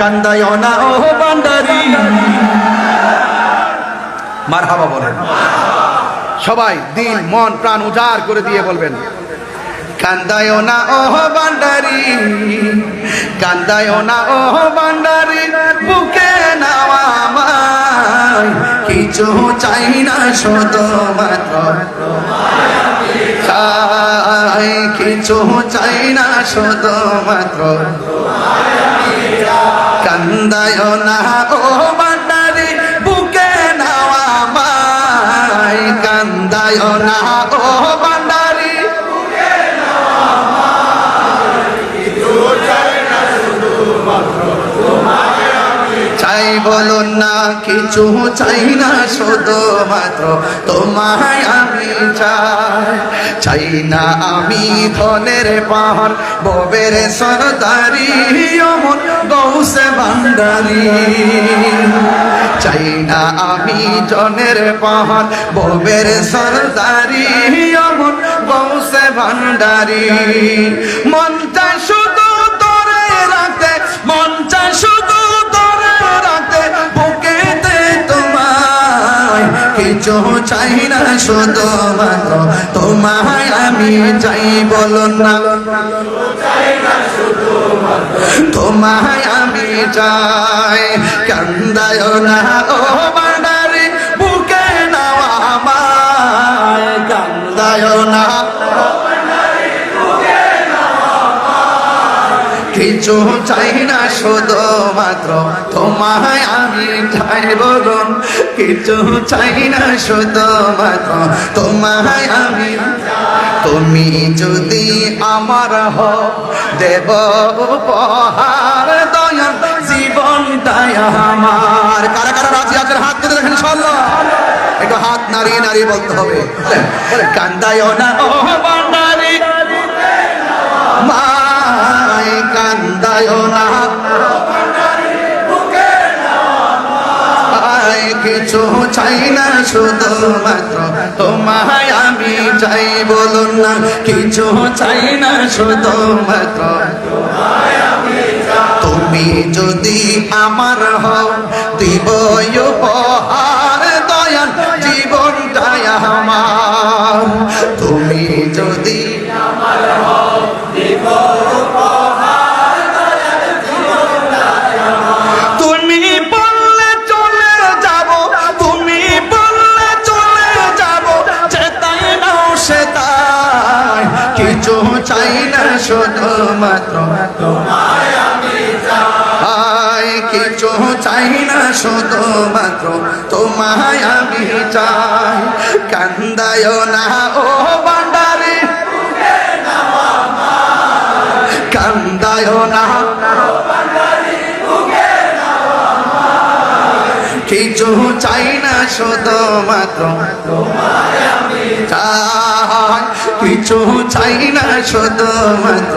কান্দায় না, ও মার হাবা বলেন। সবাই দিল, মন, প্রাণ উজাড় করে দিয়ে বলবেন কান্দায় না, ও বান্দারি কান্দায় না, ও বান্দারি বুকে নাওয়া কিছু চাই না, শুধু মাত্র চাই কিছু চাই না, শুধু মাত্র কান্দায় না, ও বান্দারি, বুকে নাওয়া আমায় কান্দায় না, ও বান্দারি চাই বলুন না, কিছু চাই না, শুধু মাত্র তোমায় আমি চাই। চাই না আমি ধনের পাহাড় ববের সরদারি। গৌসে ভান্ডারি চাই না আমি জনের পাহাড় ববের সরদারি। অমন গৌসে ভান্ডারি। মনটা শুধু তোরে রাখতে মনটা শুধু তোরে রাখতে বুকেতে তোমায়। কিছু চাই না শুধু মাত্র, তোমায় আমি চাই বলো না। তোমায় চাই কান্দায় না, ও বান্ডারি বুকে নাও আমায় কান্দায় না কিছু চাই না শুধু মাত্র তোমায় আমি চাই বলুন কিছু চাই না শুধু মাত্র তোমায় আমি তুমি যদি আমার দেব উপহার, দয়া, জীবন, দয়া আমার। কারা কারা রাজি আছেন? হাত তুলে দেখেন সল্লাহ একটু হাত নাড়িয়ে নাড়িয়ে বলতে হবে। কান্দায় না কিছু চাই না শুধুমাত্র তোমায় আমি চাই, বলুন না, কিছু চাই না শুধুমাত্র তুমি যদি আমার হও, দিব না শুধু মাত্র আই কিছু চাই না শুধু মাত্র তোমায় আমি চাই। কান্দায় না, ও বান্ডারি কান্দায় না কিছু চাই না শুধু মাত্র চাই। কিছু চাই না শুধুমাত্র।